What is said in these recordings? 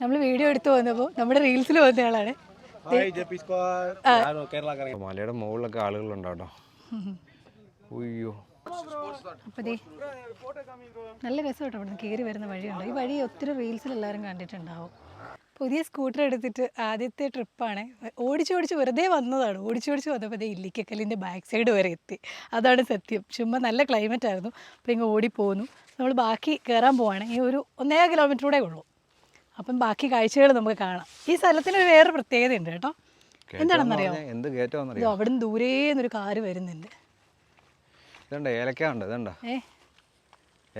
നമ്മൾ വീഡിയോ എടുത്തു വന്നപ്പോൾ നമ്മുടെ റീൽസിൽ വന്നയാളാണ് മലയുടെ മുകളിലൊക്കെ ആളുകളുണ്ടോ കേട്ടോ. ഉയ്യോ. നല്ല രസം കേട്ടോ ഇവിടെ കയറി വരുന്ന വഴിയുണ്ട്. ഈ വഴി ഒത്തിരി റീൽസിൽ എല്ലാവരും കണ്ടിട്ടുണ്ടാവും. പുതിയ സ്കൂട്ടർ എടുത്തിട്ട് ആദ്യത്തെ ട്രിപ്പാണ് ഓടിച്ചോടിച്ച് ഓടിച്ച് വെറുതെ വന്നതാണ്. ഓടിച്ചോടിച്ച് ഓടിച്ച് വന്നപ്പോൾ ദേ ഇല്ലിക്കക്കല്ലിന്റെ ബാക്ക് സൈഡ് വരെ എത്തി. അതാണ് സത്യം. ചുമ്മാ നല്ല ക്ലൈമറ്റ് ആയിരുന്നു. അപ്പോൾ ഇങ്ങ് ഓടിപ്പോന്നു നമ്മൾ ബാക്കി കയറാൻ പോവാണ്. ഈ ഒരു ഒന്നേ കിലോമീറ്റർ കൂടെ ഉള്ളൂ. അപ്പം ബാക്കി കാഴ്ചകൾ നമുക്ക് കാണാം. ഈ സ്ഥലത്തിന് ഒരു വേറെ പ്രത്യേകത ഉണ്ട് കേട്ടോ എന്താണെന്നറിയോ എന്ത് ഇത് അവിടെ നിന്ന് ദൂരേന്നൊരു കാറ് വരുന്നുണ്ട്. ഇതുണ്ട്? ഏലക്ക ഉണ്ട് ഇതുണ്ട്?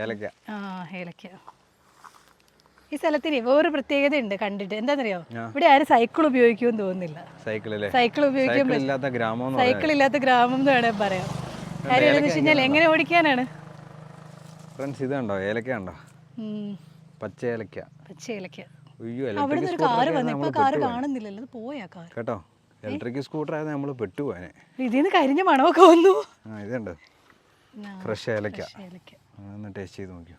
ഏലക്ക. ആ ഏലക്ക. ഈ സ്ഥലത്തിന് വേറെ പ്രത്യേകത ഉണ്ട് കണ്ടിട്ട്. എന്താണെന്നറിയോ? ഇവിടെ ആരും സൈക്കിൾ ഉപയോഗിക്കുമെന്ന് തോന്നുന്നില്ല. സൈക്കിൾ ഉപയോഗിക്കാൻ സൈക്കിൾ ഇല്ലാത്ത ഗ്രാമം സൈക്കിൾ ഇല്ലാത്ത ഗ്രാമം എന്ന് വേണേൽ പറയാം. കാര്യം എന്താണെന്ന് വെച്ച് കഴിഞ്ഞാൽ എങ്ങനെ ഓടിക്കാനാണ്? ഫ്രണ്ട്സ് ഇത് കണ്ടോ ഏലക്ക ഉണ്ടോ? ഉം, പച്ച ഏലക്ക. പച്ച ഏലക്ക. ഉയ്യോ അവിടെ ഒരു കാറ് വന്നു. ഇപ്പൊ കാറ് കാണുന്നില്ലല്ലോ പോയാ കാർ കേട്ടോ ഇലക്ട്രിക് സ്കൂട്ടർ ആയത് നമ്മൾ പെട്ടുപോയനെ ഇതിൽ നിന്ന് കരിഞ്ഞ മണമൊക്കെ വന്നു. ആ ഇതുണ്ട്. ഫ്രഷ് ഏലക്ക. ഒന്ന് ടേസ്റ്റ് ചെയ്ത് നോക്കിയോ.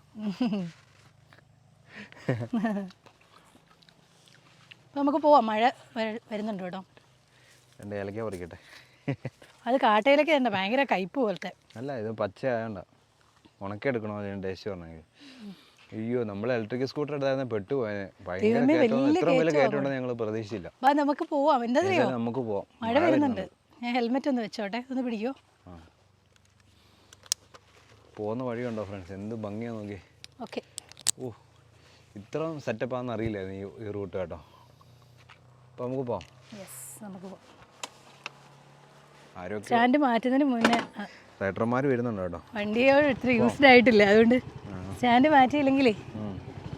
നമുക്ക് പോവാം. മഴ വര- വരുന്നുണ്ട് കേട്ടോ. എന്റെ ഏലക്ക പറിക്കട്ടെ അത് കാട്ടയിലൊക്കെ തന്നെ ഭയങ്കര കയ്പ് പോലത്തെ. അല്ല ഇത് പച്ച ആയണ്ട. ഉണക്കെടുക്കണോ അതിന് ടേസ്റ്റ് പറഞ്ഞെങ്കിൽ അയ്യോ നമ്മൾ ഇലക്ട്രിക് സ്കൂട്ടർ എടുത്തായിരുന്നു പെട്ടുപോയനെ ഭയങ്കര ഇത്ര വലിയ ഞങ്ങൾ പ്രതീക്ഷിച്ചില്ല. വാ നമുക്ക് പോവാം. എന്താ നമുക്ക് പോവാം. മഴ വരുന്നുണ്ട്. ഞാൻ ഹെൽമെറ്റ് ഒന്ന് വെച്ചോട്ടെ ഒന്ന് പിടിക്കോ. പോകുന്ന വഴിയുണ്ടോ ഫ്രണ്ട്സ് എന്ത് ഭംഗിയാ നോക്കി ഓക്കെ. ഓ ഇത്ര സെറ്റപ്പ് അറിയില്ലായിരുന്നു അറിയില്ല ഈ റൂട്ട് കേട്ടോ. അപ്പോൾ നമുക്ക് പോവാം. യെസ് നമുക്ക് പോവാം. ആരോഗ്യ സ്റ്റാൻഡ് മാറ്റുന്നതിന് മുന്നേ റൈഡർമാർ വരുന്നുണ്ട് കേട്ടോ. വണ്ടിയോട് ഇത്ര യൂസ്ഡ് ആയിട്ടില്ല അതുകൊണ്ട് സ്റ്റാൻഡ് മാറ്റിയില്ലെങ്കിലേ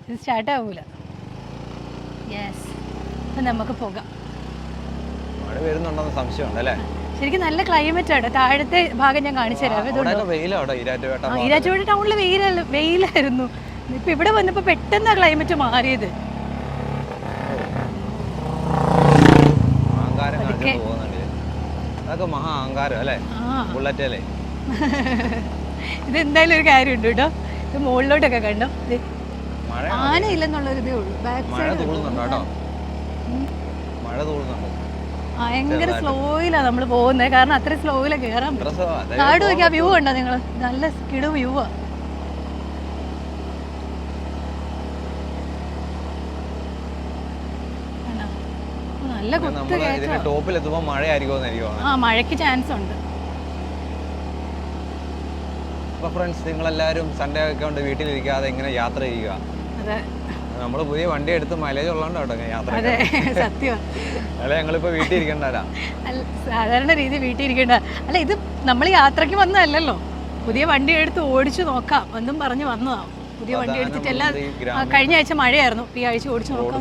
ഇത് സ്റ്റാർട്ട് ആവൂല. യെസ് അപ്പം നമുക്ക് പോകാം. മഴ വരുന്നുണ്ടെന്ന് സംശയമുണ്ട് അല്ലേ? ശരിക്കും നല്ല ക്ലൈമറ്റ് ആണ്. താഴത്തെ ഭാഗം ഞാൻ കാണിച്ചു തരാം. ഈരാറ്റുപേട്ട ടൗണിൽ വെയിലല്ല വെയിലായിരുന്നു. ഇപ്പൊ ഇവിടെ വന്നപ്പോ പെട്ടെന്ന് ക്ലൈമറ്റ് മാറിയത്. അതൊക്കെ മഹാ അഹങ്കാരം അല്ലേ? ബുള്ളറ്റ് അല്ലേ? ഇത് എന്തായാലും ഒരു കാര്യമുണ്ട് കേട്ടോ. ഇത് മുകളിലോട്ടൊക്കെ കണ്ടു? ദേ, മഴ ആന ഇല്ലെന്നുള്ളൊരു ഇതേ ഉള്ളൂ. ബാക്ക് സൈഡ് ഭയങ്കര സ്ലോയിലാണ് നമ്മൾ പോകുന്നത് കാരണം അത്ര സ്ലോയിലാണ് കയറാൻ കാട് താഴോട്ട് വ്യൂ ഉണ്ടോ നിങ്ങൾ നല്ല കിടു വ്യൂ ആ? നല്ല കുത്ത് കേട്ടോ ടോപ്പിൽ എത്തുമ്പോൾ ആ മഴയ്ക്ക് ചാൻസ് ഉണ്ട്. അപ്പൊ ഫ്രണ്ട്സ് നിങ്ങളെല്ലാവരും സൺഡേ ഒക്കെ കൊണ്ട് വീട്ടിലിരിക്കാതെ ഇങ്ങനെ യാത്ര ചെയ്യുക. നമ്മൾ പുതിയ വണ്ടി എടുത്ത് മൈലേജ് ഉള്ളതുകൊണ്ട് കേട്ടോ യാത്ര സത്യം. അല്ല ഞങ്ങളിപ്പോ വീട്ടിൽ ഇരിക്കണ്ടല്ല സാധാരണ രീതി വീട്ടിൽ ഇരിക്കേണ്ട. അല്ല ഇത് നമ്മൾ യാത്രയ്ക്ക് വന്നതല്ലല്ലോ. പുതിയ വണ്ടി എടുത്ത് ഓടിച്ചു നോക്കാം എന്നും പറഞ്ഞു വന്നതാ. പുതിയ വണ്ടി എടുത്തിട്ട് എല്ലാ കഴിഞ്ഞ ആഴ്ച മഴയായിരുന്നു. ഈ ആഴ്ച ഓടിച്ചു നോക്കാം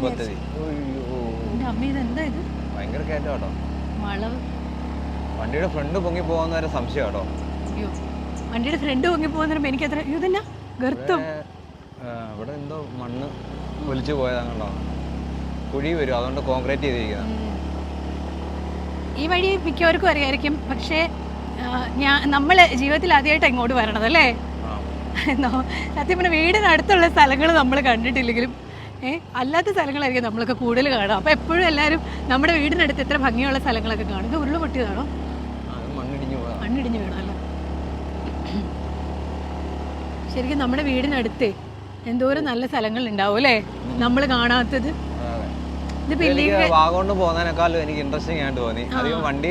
അമ്മ ഇത് എന്താ ഇത്? ഭയങ്കര കേട്ടോ. മഴ. വണ്ടിയുടെ ഫ്രണ്ട് പൊങ്ങി പോകുന്ന വരെ സംശയം കേട്ടോ. വണ്ടിയുടെ ഫ്രണ്ട് പൊങ്ങി പോകുന്നതിന് എനിക്ക് അത്ര ഇതന്നെ? ഗർത്തം. ഇവിടെ എന്തോ മണ്ണ് ഒലിച്ചു പോയതാണല്ലോ. കുഴി വരും അതുകൊണ്ട് കോൺക്രീറ്റ് ചെയ്തിരിക്കുന്നത് ഈ വഴി മിക്കവർക്കും അറിയായിരിക്കും പക്ഷേ ഞാൻ നമ്മൾ ജീവിതത്തിൽ ആദ്യമായിട്ട് ഇങ്ങോട്ട് വരണത് അല്ലേ? സത്യം പറഞ്ഞാൽ വീടിനടുത്തുള്ള സ്ഥലങ്ങൾ നമ്മൾ കണ്ടിട്ടില്ലെങ്കിലും ഏ അല്ലാത്ത സ്ഥലങ്ങളായിരിക്കും നമ്മളൊക്കെ കൂടുതൽ കാണുക. അപ്പോൾ എപ്പോഴും എല്ലാവരും നമ്മുടെ വീടിനടുത്ത് എത്ര ഭംഗിയുള്ള സ്ഥലങ്ങളൊക്കെ കാണും. ഇത് ഉരുൾ പൊട്ടിയതാണോ? ശരിക്കും നമ്മുടെ വീടിനടുത്തേ എന്തോരം നല്ല സ്ഥലങ്ങൾ ഉണ്ടാവും അല്ലേ? നമ്മൾ കാണാത്തത്. എനിക്ക് വാഗോണ്ട് പോകുന്നതിനേക്കാളും എനിക്ക് ഇൻട്രസ്റ്റിംഗ് ആയിട്ട് തോന്നി. അധികം വണ്ടി.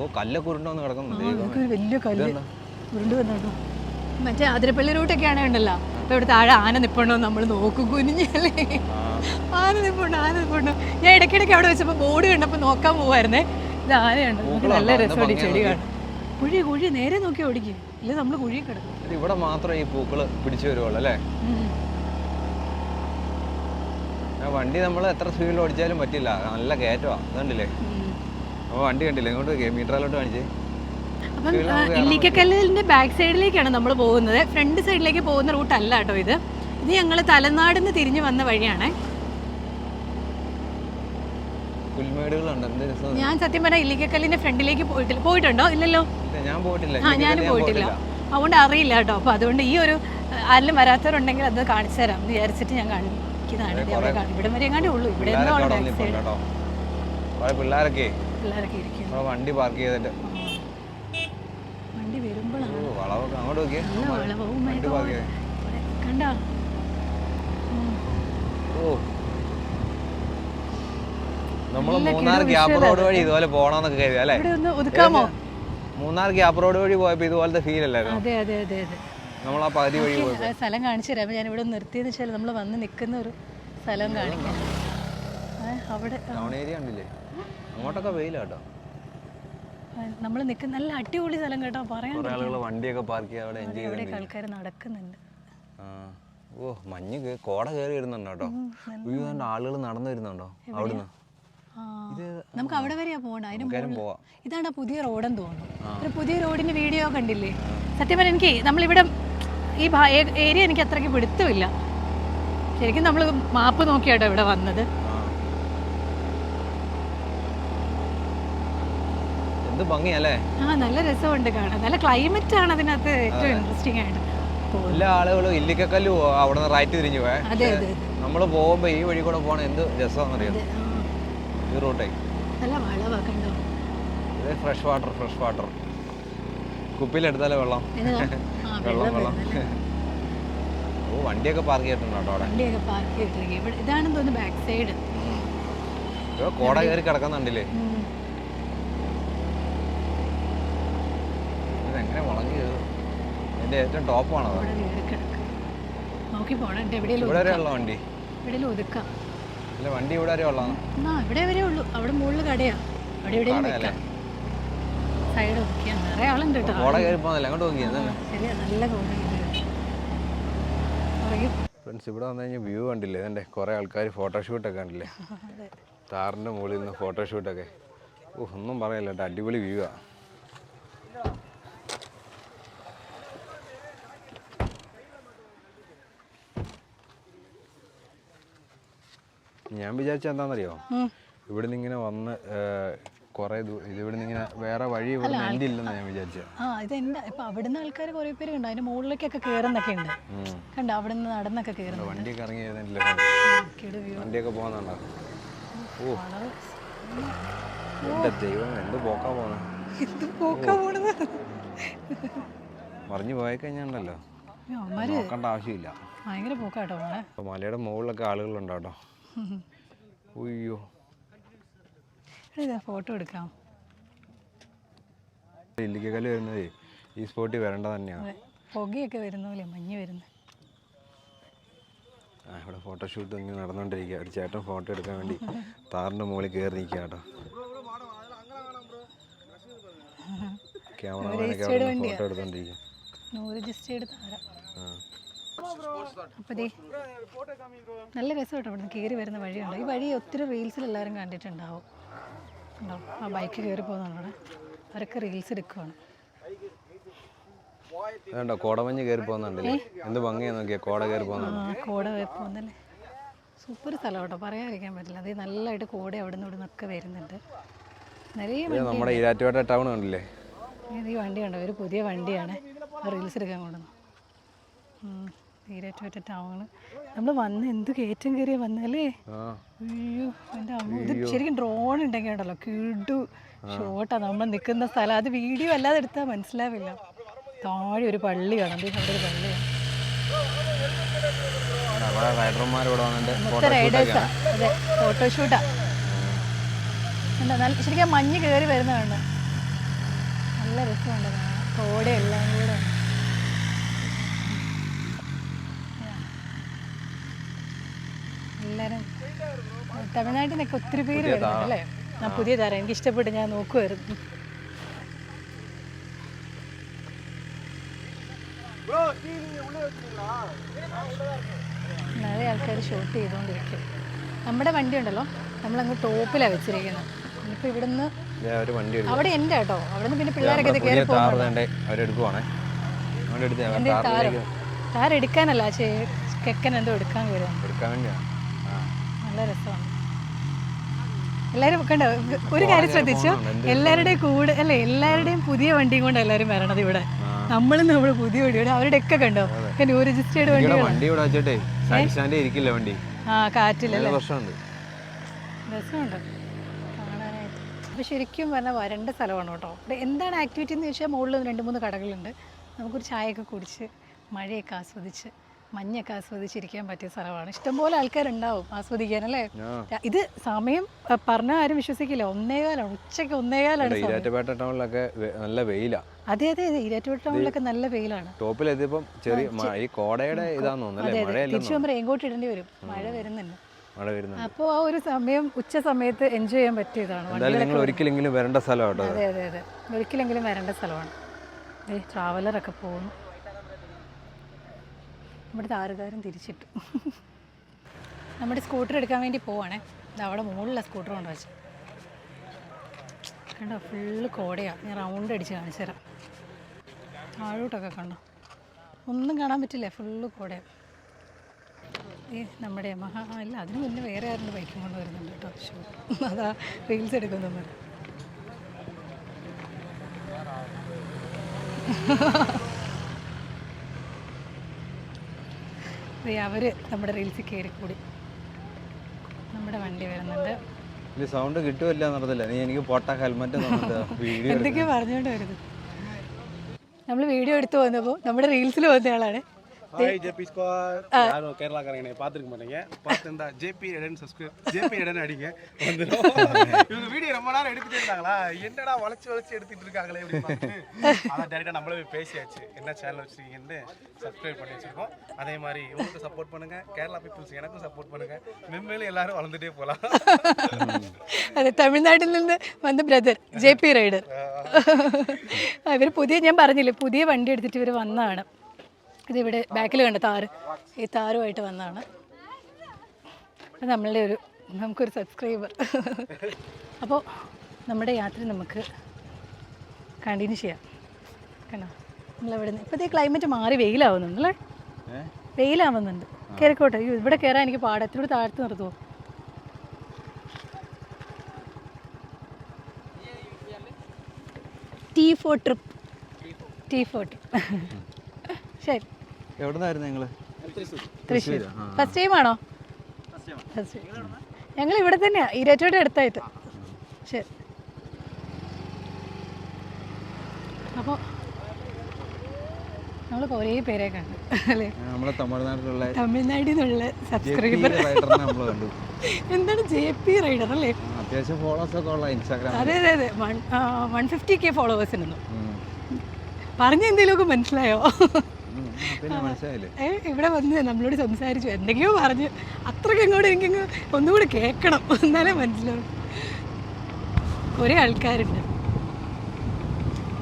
ഓ കല്ല് കിടക്കുന്നു. വലിയ കല്ല്. ഉരുണ്ട് വന്നോ മറ്റേ അതിരപ്പള്ളി റൂട്ടൊക്കെ ആണെങ്കിൽ ഉണ്ടല്ലോ. അപ്പൊ ഇവിടെ താഴെ ആന നിപ്പുണ്ടോ നമ്മൾ നോക്കും കുനിഞ്ഞല്ലേ. ആന നിപ്പുണ്ടോ ആന നിപ്പുണ്ടോ. ഞാൻ ഇടയ്ക്കിടയ്ക്ക് അവിടെ വെച്ചപ്പോ ബോർഡ് കണ്ടപ്പോ നോക്കാൻ പോവായിരുന്നേ. ഇത് ആനയുണ്ട്. നല്ല? രസമുണ്ട് ചെടി കാണാൻ. കുഴി കുഴി നേരെ നോക്കി ഓടിക്കും. ഇല്ല നമ്മൾ കുഴി കിടക്കും. ഇവിടെ മാത്രം ഈ പൂക്കൾ പിടിച്ചു വരുവുള്ളൂ അല്ലേ? വണ്ടി നമ്മൾ എത്ര സ്പീഡിൽ ഓടിച്ചാലും പറ്റില്ല. നല്ല കയറ്റമാ അതുകൊണ്ടില്ലേ? അപ്പൊ അപ്പോൾ വണ്ടി കണ്ടില്ലേ? ഇങ്ങോട്ട് മീറ്ററിലോട്ട് കാണിച്ചേ. അപ്പം ഇല്ലിക്കക്കല്ലിന്റെ ബാക്ക് സൈഡിലേക്കാണ് നമ്മൾ പോകുന്നത്. ഫ്രണ്ട് സൈഡിലേക്ക് പോകുന്ന റൂട്ട് അല്ല കേട്ടോ ഇത്. ഇത് ഞങ്ങൾ തലനാടിന്ന് തിരിഞ്ഞു വന്ന വഴിയാണേ. ഞാൻ സത്യം പറഞ്ഞാൽ ഇല്ലിക്കക്കല്ലിന്റെ ഫ്രണ്ടിലേക്ക് പോയിട്ടില്ല. പോയിട്ടുണ്ടോ? ഇല്ലല്ലോ. ഞാൻ പോയിട്ടില്ല. ആ ഞാൻ പോയിട്ടില്ല. അതുകൊണ്ട് അറിയില്ല കേട്ടോ. അപ്പൊ അതുകൊണ്ട് ഈ ഒരു ആരിലും വരാത്തവരുണ്ടെങ്കിൽ അത് കാണിച്ചു തരാം. എന്ന് വിചാരിച്ചിട്ട് ഞാൻ കാണും ഇതാണ് ഇത് ഇവിടം വരെ എങ്ങാണ്ടേ ഉള്ളൂ. ഇവിടെ പിള്ളേരൊക്കെ പിള്ളേരൊക്കെ. ഇരിക്കും വണ്ടി പാർക്ക് ചെയ്തിട്ട്. വണ്ടി വരുമ്പോഴാണ്. ഓ വളവൊക്കെ അങ്ങോട്ട് നോക്കിയേ നല്ല വളവ് Oh my വണ്ടി God. പാർക്ക് ചെയ്തേ ഇവിടെ കണ്ടോ ഉം. ഓ നമ്മൾ മൂന്നാർ ഗ്യാപ്പ് റോഡ് വഴി ഇതുപോലെ പോകണമെന്നൊക്കെ കരുതി അല്ലേ? ഒതുക്കാമോ മൂന്നാർ ഗ്യാപ്പ് റോഡ് വഴി പോയപ്പോൾ ഇതുപോലത്തെ ഫീൽ അല്ലായിരുന്നു? അതെ അതെ അതെ അതെ. നമ്മൾ ആ പകുതി വഴി പോയി സ്ഥലം കാണിച്ചു തരാം. ഞാൻ ഇവിടെ നിർത്തിയെന്ന് വെച്ചാൽ നമ്മൾ വന്ന് നിൽക്കുന്ന ഒരു സ്ഥലം കാണിക്കാം. അവിടെ ടൗൺ ഏരിയ ഉണ്ടല്ലേ അങ്ങോട്ടൊക്കെ വെയിലാട്ടോ നമ്മൾ നിൽക്കുന്ന നല്ല അടിപൊളി സ്ഥലം കേട്ടോ. പറയാൻ ആളുകൾ വണ്ടിയൊക്കെ പാർക്ക് ചെയ്യാൻ അവിടെ എൻജോയ് ഇവിടെയൊക്കെ ആൾക്കാർ നടക്കുന്നുണ്ട്. ഓ മഞ്ഞ് കോട കയറി വരുന്നുണ്ടോ കേട്ടോ? ആളുകൾ നടന്നു വരുന്നുണ്ടോ അവിടുന്ന്? നമുക്ക് അവിടെ വരെയാ പോണ അതിന് ഇതാണ് പുതിയ റോഡെന്ന് തോന്നുന്നു. ഒരു പുതിയ റോഡിന്റെ വീഡിയോ കണ്ടില്ലേ? സത്യം പറഞ്ഞാൽ എനിക്ക് നമ്മളിവിടെ ഈ ഏരിയ എനിക്ക് അത്രയ്ക്ക് പിടുത്തമില്ല. ശരിക്കും നമ്മൾ മാപ്പ് നോക്കിയാട്ടോ ഇവിടെ വന്നത്. എന്ത് ഭംഗിയല്ലേ? ആ നല്ല രസമുണ്ട് കാണാൻ. നല്ല ക്ലൈമറ്റ് ആണ് അതിനകത്ത് ഏറ്റവും ഇൻട്രസ്റ്റിംഗ് ആയിട്ട്. എല്ലാ ആളുകളും ഇല്ലിക്കക്കല്ല് അവിടെ നിന്ന് റൈറ്റ് തിരിഞ്ഞു പോയേ നമ്മൾ പോകുമ്പോ നമ്മൾ പോകുമ്പോൾ ഈ വഴി കൂടെ പോണ എന്ത് രസമാണെന്നറിയാം? ഈ റൂട്ടേ നല്ല വളവാ കണ്ടോ? ഇത് ഫ്രഷ് വാട്ടർ ഫ്രഷ് വാട്ടർ കുപ്പിയിലെടുത്താലേ വെള്ളം. വെള്ളം വെള്ളം ഓ വണ്ടിയൊക്കെ പാർക്ക് ചെയ്തിട്ടുണ്ട് കേട്ടോ അവിടെ? വണ്ടിയൊക്കെ പാർക്ക് ചെയ്തിരിക്കും ഇവിടെ ഇതാണെന്ന് തോന്നുന്നു ബാക്ക് സൈഡ് കോട കയറി കിടക്കുന്നുണ്ടല്ലേ? ഇതെങ്ങനെ വളഞ്ഞു എന്റെ ഏറ്റവും ടോപ്പാണോ ഇവിടെ നോക്കി പോണം എവിടെയെങ്കിലും ഇവിടെ വണ്ടി. എവിടെയെങ്കിലും ഒതുക്കാം. അല്ല വണ്ടി ഇവിടെ വരെ ഉള്ളതാണ് ആ ഇവിടെ വരെ ഉള്ളൂ. അവിടെ മുകളിൽ കടയാ. അവിടെ കടയല്ലേ? വെക്കാം. സൈഡ് ഒക്കെയാ നിറയെ ആളുണ്ട് കേട്ടോ. കോട കയറി പോകുന്നല്ലേ അങ്ങോട്ട് നോക്കി ആ, ശരിയാ. നല്ല പുറകിൽ ഫ്രണ്ട്സ് ഇവിടെ വന്നു കഴിഞ്ഞാൽ വ്യൂ കണ്ടില്ലേ? ഇതെന്റെ കുറേ ആൾക്കാർ ഫോട്ടോഷൂട്ടൊക്കെ കണ്ടില്ലേ? അതെ. താറിന്റെ മുകളിൽ നിന്ന് ഫോട്ടോഷൂട്ടൊക്കെ ഓ ഒന്നും പറയല്ല കേട്ടോ. അടിപൊളി വ്യൂ ആ. ഞാൻ വിചാരിച്ച എന്താണെന്നറിയോ? നിന്ന് ഇങ്ങനെ വന്ന് കുറേ ഇവിടെ നിന്ന് ഇങ്ങനെ വേറെ വഴി ഇവിടെ എന്റെ ഇല്ലെന്നാണ് ഞാൻ വിചാരിച്ചത് ആ ഇത് എന്റെ ഇപ്പൊ അവിടുന്ന് ആൾക്കാർ കുറേ പേര് കണ്ടു? അതിന്റെ മുകളിലേക്കൊക്കെ കേറുന്നൊക്കെ ഉണ്ട്. കണ്ടോ? അവിടെ നിന്ന് നടന്നൊക്കെ കേറുന്നു വണ്ടിയൊക്കെ ഇറങ്ങി വണ്ടിയൊക്കെ പോകുന്നുണ്ടോ ഓ. എന്റെ ദൈവം എന്ത് പോക്കാ പോകുന്നത് ഇത് പോക്കാ മറിഞ്ഞു പോയി കഴിഞ്ഞാണ്ടല്ലോ. നോക്കേണ്ട ആവശ്യമില്ല. ഭയങ്കര പോക്കാട്ടോ മലയുടെ മുകളിലൊക്കെ ആളുകളുണ്ട് കേട്ടോ ഇതാ ഫോട്ടോ എടുക്കാം? ഇല്ലിക്കൽ വരുന്നതേ ഈ സ്പോട്ടിൽ വരേണ്ട തന്നെയാണ് പുകയൊക്കെ വരുന്ന പോലെ മഞ്ഞ് വരുന്നത് ആ ഇവിടെ ഫോട്ടോഷൂട്ട് ഇങ്ങനെ നടന്നുകൊണ്ടിരിക്കുക ഒരു ചേട്ടൻ ഫോട്ടോ എടുക്കാൻ വേണ്ടി താറിന്റെ മുകളിൽ കയറി നിൽക്കുക കേട്ടോ. ക്യാമറമാനൊക്കെ ഫോട്ടോ എടുത്തോണ്ടിരിക്കുക നൂറ് ജസ്റ്റ് താരം. നല്ല രസം കേട്ടോ ഇവിടുന്ന് കയറി വരുന്ന വഴിയുണ്ട്. ഈ വഴി ഒത്തിരി റീൽസിൽ എല്ലാവരും കണ്ടിട്ടുണ്ടാവും. ഉണ്ടോ? ആ ബൈക്ക് കയറി പോകുന്നതാണ് അവിടെ അവരൊക്കെ റീൽസ് എടുക്കുവാണ്. അതുകൊണ്ടോ കോടമഞ്ഞ് കയറി പോകുന്നുണ്ടല്ലേ? എന്ത് ഭംഗിയാ നോക്കിയാ? കോട കയറി പോകുന്നുണ്ട്? ആ കോട പോകുന്നല്ലേ? സൂപ്പർ സ്ഥലം കേട്ടോ പറയാതിരിക്കാൻ പറ്റില്ല. അത് നല്ലതായിട്ട് കോട അവിടെ നിന്ന് ഇവിടെ നിന്നൊക്കെ വരുന്നുണ്ട് നിറയെ നമ്മുടെ ഈരാറ്റുപേട്ട ടൗൺ ഉണ്ടല്ലേ ഇത് ഈ വണ്ടി കണ്ടോ ഒരു പുതിയ വണ്ടിയാണ്. റീൽസ് എടുക്കാൻ കൊണ്ടുവന്നു തീരറ്റ ടൗണ് നമ്മൾ വന്ന് എന്ത് കയറ്റം കയറിയ വന്നല്ലേ അയ്യോ എന്റെ അമ്മ ഇത് ശരിക്കും ഡ്രോൺ ഉണ്ടെങ്കിൽ ഉണ്ടല്ലോ കിടു ഷോട്ടാ നമ്മൾ നിൽക്കുന്ന സ്ഥലം. അത് വീഡിയോ അല്ലാതെ എടുത്താൽ മനസ്സിലാവില്ല. താഴെ ഒരു പള്ളി കാണാം. അവിടെ ഒരു പള്ളി മൊത്തം റൈഡേഴ്സാ അതെ ഫോട്ടോഷൂട്ടാ എന്താ നല്ല ശരിക്കും മഞ്ഞ് കയറി വരുന്നതാണ്. നല്ല രസമുണ്ട് എല്ലാം കോട എല്ലാം കൂടെ എല്ലാവരും തമിഴ്നാട്ടിൽ നിന്നൊക്കെ ഒത്തിരി പേര് വരുന്നുണ്ട് അല്ലേ ആ പുതിയ താരം. എനിക്ക് ഇഷ്ടപ്പെട്ട് ഞാൻ നോക്കുമായിരുന്നു നിറയെ ആൾക്കാർ ഷോട്ട് ചെയ്തുകൊണ്ടിരിക്കും നമ്മുടെ വണ്ടി ഉണ്ടല്ലോ? നമ്മളങ്ങ് ടോപ്പിലാണ് വെച്ചിരിക്കുന്നത്. ഇനിയിപ്പോൾ ഇവിടുന്ന് ഒരു വണ്ടി എടുക്കും അവിടെ എന്റെ കേട്ടോ. അവിടെ നിന്ന് പിന്നെ പിള്ളേരൊക്കെ താരെടുക്കാനല്ല കയറി പോകും താറ് അവിടെ എടുത്ത് എന്റെ താരം താറിലേക്ക് താരം. എടുക്കാനല്ല ചേ കെക്കൻ എന്തോ എടുക്കാൻ വരുന്നു എടുക്കാൻ വേണ്ടിയാ. ആ നല്ല രസമാണ്. എല്ലാവരും കണ്ടോ? ഒരു കാര്യം ശ്രദ്ധിച്ചു? എല്ലാവരുടെയും കൂടെ അല്ലേ എല്ലാവരുടെയും പുതിയ വണ്ടിയും കൊണ്ട് എല്ലാവരും വരണത് ഇവിടെ. നമ്മളും നമ്മൾ പുതിയ വണ്ടി അവരുടെ ഒക്കെ കണ്ടോ? ന്യൂ രജിസ്റ്റേർഡ് വണ്ടി വണ്ടി ഇരിക്കില്ല വണ്ടി? ആ കാറ്റില്ല നല്ല പ്രശ്നമുണ്ട് രസമുണ്ട്. കാണാനായിട്ട്. അപ്പോൾ ശരിക്കും പറഞ്ഞാൽ വരണ്ട സ്ഥലമാണ് കേട്ടോ. ഇവിടെ എന്താണ് ആക്ടിവിറ്റി എന്ന് ചോദിച്ചാൽ മുകളിൽ രണ്ട് മൂന്ന് കടകളുണ്ട്. നമുക്കൊരു ചായയൊക്കെ കുടിച്ച് മഴയൊക്കെ ആസ്വദിച്ച്. മഞ്ഞൊക്കെ ആസ്വദിച്ചിരിക്കാൻ പറ്റിയ സ്ഥലമാണ്. ഇഷ്ടംപോലെ ആൾക്കാരുണ്ടാവും ആസ്വദിക്കാൻ അല്ലേ? ഇത് സമയം പറഞ്ഞാൽ ആരും വിശ്വസിക്കില്ല. ഒന്നേകാലാണ് ഉച്ചയ്ക്ക് ഒന്നേകാലാണ് ഈരാറ്റുപേട്ട ടൗണിലൊക്കെ നല്ല വെയിലാ. അതെ അതെ അതെ. ഈരാറ്റുപേട്ട ടൗണിലൊക്കെ നല്ല വെയിലാണ്. ടോപ്പിലെത്തിയപ്പം ചെറിയ ഈ കോടയുടെ ഇതാന്ന് തോന്നുന്നു തിരിച്ചു റെയിൻകോട്ട് ഇടേണ്ടി വരും. മഴ വരുന്നുണ്ട്. മഴ അപ്പോൾ ആ ഒരു സമയം ഉച്ച സമയത്ത് എൻജോയ് ചെയ്യാൻ പറ്റിയതാണ്. എന്തായാലും നിങ്ങൾ ഒരിക്കലെങ്കിലും വരേണ്ട സ്ഥലം കേട്ടോ അതെ അതെ അതെ. ഒരിക്കലെങ്കിലും വരേണ്ട സ്ഥലമാണ്. ട്രാവലർ ട്രാവലറൊക്കെ പോകുന്നു. ഇവിടുത്തെ ആറുകാരും തിരിച്ചിട്ടു. നമ്മുടെ സ്കൂട്ടർ എടുക്കാൻ വേണ്ടി പോവാണേ. ഇത് അവിടെ മുകളിലുള്ള സ്കൂട്ടർ കൊണ്ട് വെച്ചു. കണ്ടോ ഫുള്ള് കോടയാണ് ഞാൻ റൗണ്ട് അടിച്ച് കാണിച്ചു തരാം. താഴോട്ടൊക്കെ കണ്ടോ? ഒന്നും കാണാൻ പറ്റില്ല ഫുള്ള് കോടയാണ് ഈ നമ്മുടെ മഹാ അല്ല അതിന് മുന്നേ വേറെ ആരുടെ ബൈക്കും കൊണ്ട് വരുന്നുണ്ട് കേട്ടോ. ഷൂ അതാ റീൽസ് എടുക്കുന്നു അവർ നമ്മുടെ റീൽസിൽ കയറി കൂടി. നമ്മുടെ വണ്ടി വരുന്നുണ്ട്. ഇല്ല സൗണ്ട് കിട്ടുമല്ല എന്നറിയത്തില്ല നീ എനിക്ക് പൊട്ട ഹെൽമെറ്റ് വീഡിയോ എന്തൊക്കെയോ പറഞ്ഞുകൊണ്ട് വരുന്നത്. നമ്മൾ വീഡിയോ എടുത്തു വന്നപ്പോൾ നമ്മുടെ റീൽസിൽ വന്നയാളാണ് ആളാണ്. ஹாய் ஜேபி ஸ்குவாட் யாரும் கேரளாக்காரங்க பார்த்துருக்க மாட்டீங்க பார்த்துருந்தா JP Eden subscribe JP Eden அடிங்க வந்துடும் இவங்க வீடியோ ரொம்ப நேரம் எடுத்துட்டு இருந்தாங்களா என்னடா வளைச்சு வளைச்சு எடுத்துட்டு இருக்காங்களே அப்படின்னு பார்த்துட்டு அதான் டேரெக்டாக நம்மளே போய் பேசியாச்சு என்ன சேனல் வச்சிருக்கீங்கன்னு சப்ஸ்கிரைப் பண்ணி வச்சிருக்கோம் அதே மாதிரி உங்களுக்கு சப்போர்ட் பண்ணுங்க கேரளா பீப்புள்ஸ் எனக்கும் சப்போர்ட் பண்ணுங்க மென்மேலும் எல்லாரும் வளர்ந்துட்டே போகலாம் അതെ തമിഴ്നാട്ടിൽ നിന്ന് വന്ന ബ്രദർ ജെ പി റൈഡർ ഇവർ പുതിയ ഞാൻ പറഞ്ഞില്ലേ പുതിയ വണ്ടി എടുത്തിട്ട് ഇവർ വന്നതാണ് ഇതിവിടെ ബാക്കിൽ കണ്ട താറ്. ഈ താരുമായിട്ട് വന്നതാണ്. അത് നമ്മളുടെ ഒരു നമുക്കൊരു സബ്സ്ക്രൈബർ അപ്പോൾ നമ്മുടെ യാത്ര നമുക്ക് കണ്ടിന്യൂ ചെയ്യാം. കണ്ടോ? നമ്മളവിടെ നിന്ന് ഇപ്പോഴത്തെ ക്ലൈമറ്റ് മാറി വെയിലാവുന്നുണ്ട് അല്ലേ? വെയിലാവുന്നുണ്ട്. കയറിക്കോട്ടെ അയ്യോ ഇവിടെ കയറാൻ എനിക്ക് പാടത്തിലൂടെ താഴ്ത്തു നിർത്തുമോ T four trip T four trip ശരി. എവിടെ നിന്നായിരുന്നു നിങ്ങൾ തൃശ്ശൂർ ഫസ്റ്റ് ടൈം ആണോ? ഞങ്ങൾ ഇവിടെ തന്നെയാ ഈരാറ്റോടെ അടുത്തായിട്ട്. ശരി. അപ്പോൾ നമ്മൾ കുറേ പേരെ കണ്ടു അല്ലേ? നമ്മളെ തമിഴ്നാട്ടിലുള്ള തമിഴ്നാട്ടിൽ നിന്നുള്ള സബ്സ്ക്രൈബർ കണ്ടു. എന്താണ് ജെ പി റൈഡർ അല്ലേ? അത്യാവശ്യം ഫോളോവേഴ്സ് ഒക്കെ ഉള്ള ഇൻസ്റ്റാഗ്രാം അതെ അതെ അതെ. വൺ വൺ ഫിഫ്റ്റി കെ ഫോളോവേഴ്സിനൊന്നും പറഞ്ഞ എന്തെങ്കിലുമൊക്കെ മനസ്സിലായോ? ഇവിടെ വന്ന് നമ്മളോട് സംസാരിച്ചു എന്തെങ്കിലും പറഞ്ഞു. അത്രയ്ക്ക് അങ്ങോട്ട് എനിക്കങ്ങ് ഒന്നുകൂടി കേൾക്കണം. എന്നാലേ മനസ്സിലാവും. കുറേ ആൾക്കാരുണ്ട്.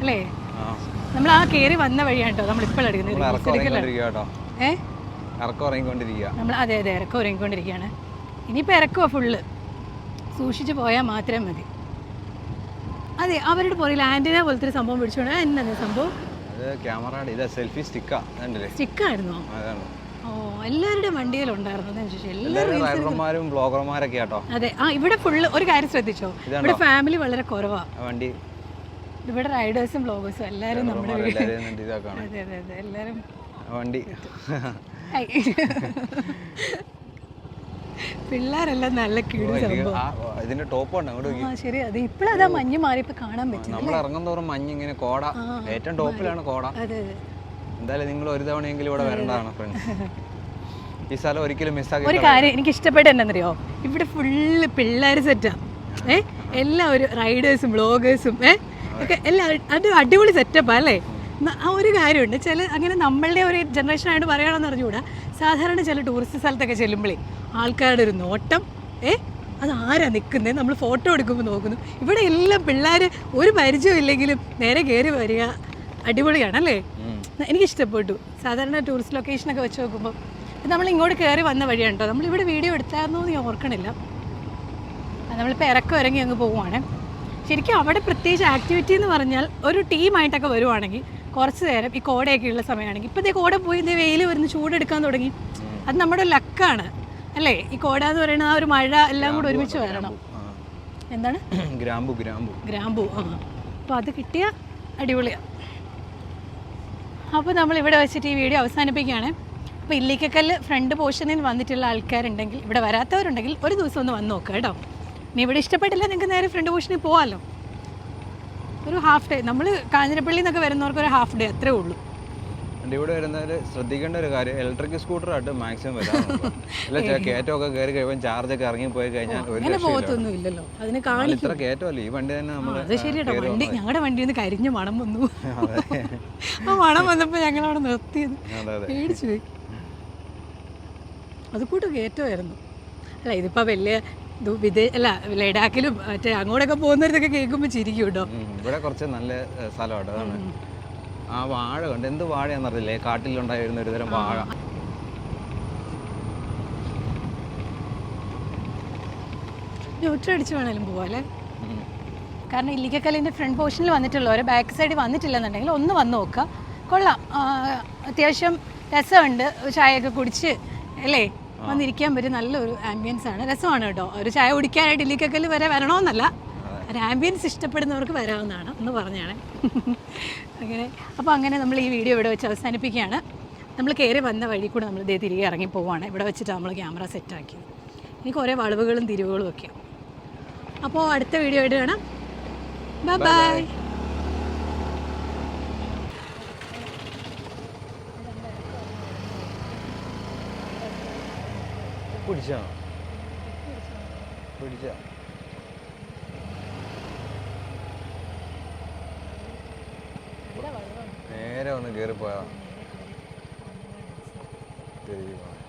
അല്ലേ? നമ്മൾ ആ കയറി വന്ന വഴിയാണ് കേട്ടോ നമ്മൾ ഇപ്പോൾ നമ്മൾ എടുക്കുന്നത് അതെ അതെ ഇറക്കം ഉറങ്ങിക്കൊണ്ടിരിക്കുകയാണ് ഇനിയിപ്പോൾ ഇറക്കുമോ ഫുള്ള് സൂക്ഷിച്ച് പോയാൽ മാത്രം മതി. അതെ അവരുടെ പുറകിൽ ആന്റിന പോലത്തെ ഒരു സംഭവം പിടിച്ചുകൊണ്ട് എന്നാ സംഭവം? അത് ക്യാമറ ഇതാ സെൽഫി സ്റ്റിക്കാ സ്റ്റിക്കായിരുന്നോ? അതാണ്. ഓ എല്ലാവരുടെയും വണ്ടിയിലുണ്ടായിരുന്നു റൈഡർമാരും ബ്ലോഗർമാരൊക്കെ ആട്ടോ. അതെ. ആ ഇവിടെ ഫുള്ള് ഒരു കാര്യം ശ്രദ്ധിച്ചോ? ഇവിടെ ഫാമിലി വളരെ കുറവാ. വണ്ടി. ഇവിടെ റൈഡേഴ്സും ബ്ലോഗേഴ്സും എല്ലാവരും നമ്മുടെ അതെ അതെ അതെ. എല്ലാവരും വണ്ടി. പിള്ളേരെല്ലാം നല്ല ഇതിന്റെ ടോപ്പ് ഉണ്ട്. അങ്ങോട്ട് ശരി അത് ഇപ്പോഴതാ മഞ്ഞ് മാറിയപ്പോ കാണാൻ പറ്റും നമ്മൾ ഇറങ്ങും തോറും മഞ്ഞ് ഇങ്ങനെ കോട. ഏറ്റവും ടോപ്പിലാണ് കോട. എന്തായാലും നിങ്ങൾ ഒരു തവണയെങ്കിലും ഇവിടെ വരേണ്ടതാണ് ഫ്രണ്ട്സ് ഈ സ്ഥലം ഒരിക്കലും മിസ്സാക്കി ഒരു കാര്യം എനിക്ക് ഇഷ്ടപ്പെട്ട എന്താണെന്നറിയോ? ഇവിടെ ഫുള്ള് പിള്ളേർ സെറ്റാ ഏ? എല്ലാവരും റൈഡേഴ്സും ബ്ലോഗേഴ്സും ഏ? ഒക്കെ എല്ലാ അത് അടിപൊളി സെറ്റപ്പാ അല്ലേ? ആ ഒരു കാര്യമുണ്ട്. ചില അങ്ങനെ നമ്മളുടെ ഒരു ജനറേഷൻ ആയിട്ട് പറയുകയാണെന്ന് അറിഞ്ഞുകൂടാ? സാധാരണ ചില ടൂറിസ്റ്റ് സ്ഥലത്തൊക്കെ ചെല്ലുമ്പോഴേ ആൾക്കാരുടെ ഒരു നോട്ടം ഏ അത് ആരാ നിൽക്കുന്നത് നമ്മൾ ഫോട്ടോ എടുക്കുമ്പോൾ നോക്കുന്നു. ഇവിടെ എല്ലാം പിള്ളേർ ഒരു പരിചയം ഇല്ലെങ്കിലും നേരെ കയറി വരിക അടിപൊളിയാണല്ലേ എനിക്ക് ഇഷ്ടപ്പെട്ടു സാധാരണ ടൂറിസ്റ്റ് ലൊക്കേഷനൊക്കെ വെച്ച് നോക്കുമ്പോൾ നമ്മൾ ഇങ്ങോട്ട് കയറി വന്ന വഴിയാണ് കേട്ടോ നമ്മളിവിടെ വീഡിയോ എടുത്തായിരുന്നോ എന്ന് ഞാൻ ഓർക്കണില്ല. നമ്മളിപ്പോൾ ഇറക്കം ഇറങ്ങി അങ്ങ് പോവുകയാണ് ശരിക്കും അവിടെ പ്രത്യേകിച്ച് ആക്ടിവിറ്റി എന്ന് പറഞ്ഞാൽ ഒരു ടീമായിട്ടൊക്കെ വരുവാണെങ്കിൽ കുറച്ച് നേരം ഈ കോടയൊക്കെ ഉള്ള സമയമാണെങ്കിൽ. ഇപ്പോഴത്തെ കോട പോയി ഇതേ വെയിൽ വരുന്ന ചൂടെടുക്കാൻ തുടങ്ങി. അത് നമ്മുടെ ലക്കാണ്. അല്ലേ? ഈ കോട എന്ന് പറയുന്നത് ആ ഒരു മഴ എല്ലാം കൂടെ ഒരുമിച്ച് വരണം. എന്താണ്? ഗ്രാമ്പു ഗ്രാമ്പു. ഗ്രാമ്പു ആ. അപ്പോൾ അത് കിട്ടിയ അടിപൊളിയാണ് അപ്പോൾ നമ്മൾ ഇവിടെ വെച്ചിട്ട് ഈ വീഡിയോ അവസാനിപ്പിക്കുകയാണ്. അപ്പോൾ അപ്പോൾ ഇല്ലിക്കക്കല്ല് ഫ്രണ്ട് പോർഷനിൽ വന്നിട്ടുള്ള ആൾക്കാരുണ്ടെങ്കിൽ ഇവിടെ വരാത്തവരുണ്ടെങ്കിൽ ഒരു ദിവസം ഒന്ന് വന്ന് നോക്കുക കേട്ടോ. ഇനി ഇവിടെ ഇഷ്ടപ്പെട്ടില്ല നിങ്ങൾക്ക് നേരെ ഫ്രണ്ട് പോർഷനിൽ പോകാമല്ലോ ഒരു ഹാഫ് ഡേ നമ്മൾ കാഞ്ഞിരപ്പള്ളി എന്നൊക്കെ വരുന്നവർക്ക് ഒരു ഹാഫ് ഡേ അത്രേ ഉള്ളൂ. എന്റെ ഇവിടെ വരുന്നവർ ശ്രദ്ധിക്കേണ്ട ഒരു കാര്യം ഇലക്ട്രിക് സ്കൂട്ടറായിട്ട് മാക്സിമം വരാം. അല്ല കയറ്റമൊക്കെ കയറി കഴിയുമ്പോൾ ചാർജൊക്കെ ഇറങ്ങി പോയി കഴിഞ്ഞാൽ ഒരു പോകത്തൊന്നും ഇല്ലല്ലോ അതിന് ഇത്ര കയറ്റമല്ലേ? ഈ വണ്ടി തന്നെ നമ്മൾ അത് ശരിയാട്ടോ. വണ്ടി ഞങ്ങളുടെ വണ്ടിയിൽ നിന്ന് കരിഞ്ഞ മണം വന്നു. ആ മണം വന്നപ്പോൾ ഞങ്ങൾ അവിടെ നിർത്തിയത് പേടിച്ചു പോയി. അത് കൂട്ട് കയറ്റമായിരുന്നു. അല്ല ഇതിപ്പോൾ വലിയ അല്ല ലഡാക്കിലും മറ്റേ അങ്ങോട്ടൊക്കെ പോകുന്നവരൊക്കെ കേൾക്കുമ്പോൾ ചിരിക്കും കേട്ടോ. ഇവിടെ കുറച്ച് നല്ല സ്ഥലമാണ് അതാണ്. ആ വാഴ കണ്ട് എന്ത് വാഴയാണെന്നറിയില്ലേ കാട്ടിലുണ്ടായിരുന്ന ഒരു തരം വാഴ. ഒറ്റടിച്ച് അടിച്ച് വേണേലും പോവാല്ലേ കാരണം ഇല്ലിക്കക്കല്ലിന്റെ ഫ്രണ്ട് പോർഷനിൽ വന്നിട്ടുള്ളവർ ബാക്ക് സൈഡിൽ വന്നിട്ടില്ലെന്നുണ്ടെങ്കിൽ ഒന്ന് വന്ന് നോക്കുക കൊള്ളാം. അത്യാവശ്യം രസമുണ്ട്. ചായയൊക്കെ കുടിച്ച് അല്ലേ? വന്നിരിക്കാൻ പറ്റിയ നല്ലൊരു ആംബിയൻസ് ആണ്. രസമാണ് കേട്ടോ. ഒരു ചായ കുടിക്കാനായിട്ട് ഇല്ലിക്കൽ വരെ വരണമെന്നല്ല. ഒരു ആംബിയൻസ് ഇഷ്ടപ്പെടുന്നവർക്ക് വരാവുന്നതാണ് എന്ന് പറഞ്ഞാണ്. അങ്ങനെ. അപ്പോൾ അങ്ങനെ നമ്മൾ ഈ വീഡിയോ ഇവിടെ വെച്ച് അവസാനിപ്പിക്കുകയാണ്. നമ്മൾ കയറി വന്ന വഴി കൂടെ നമ്മൾ ഇതേ തിരികെ ഇറങ്ങി പോവുകയാണ് ഇവിടെ വെച്ചിട്ട് നമ്മൾ ക്യാമറ സെറ്റാക്കി എനിക്ക് കുറേ വളവുകളും തിരിവുകളും ഒക്കെയാണ് അപ്പോൾ അടുത്ത വീഡിയോ ആയിട്ട് കാണാം. ബൈ ബൈ പിടിച്ചോ? പിടിച്ച? നേരെ ഒന്ന് കേറി. തിരികെ പോണം.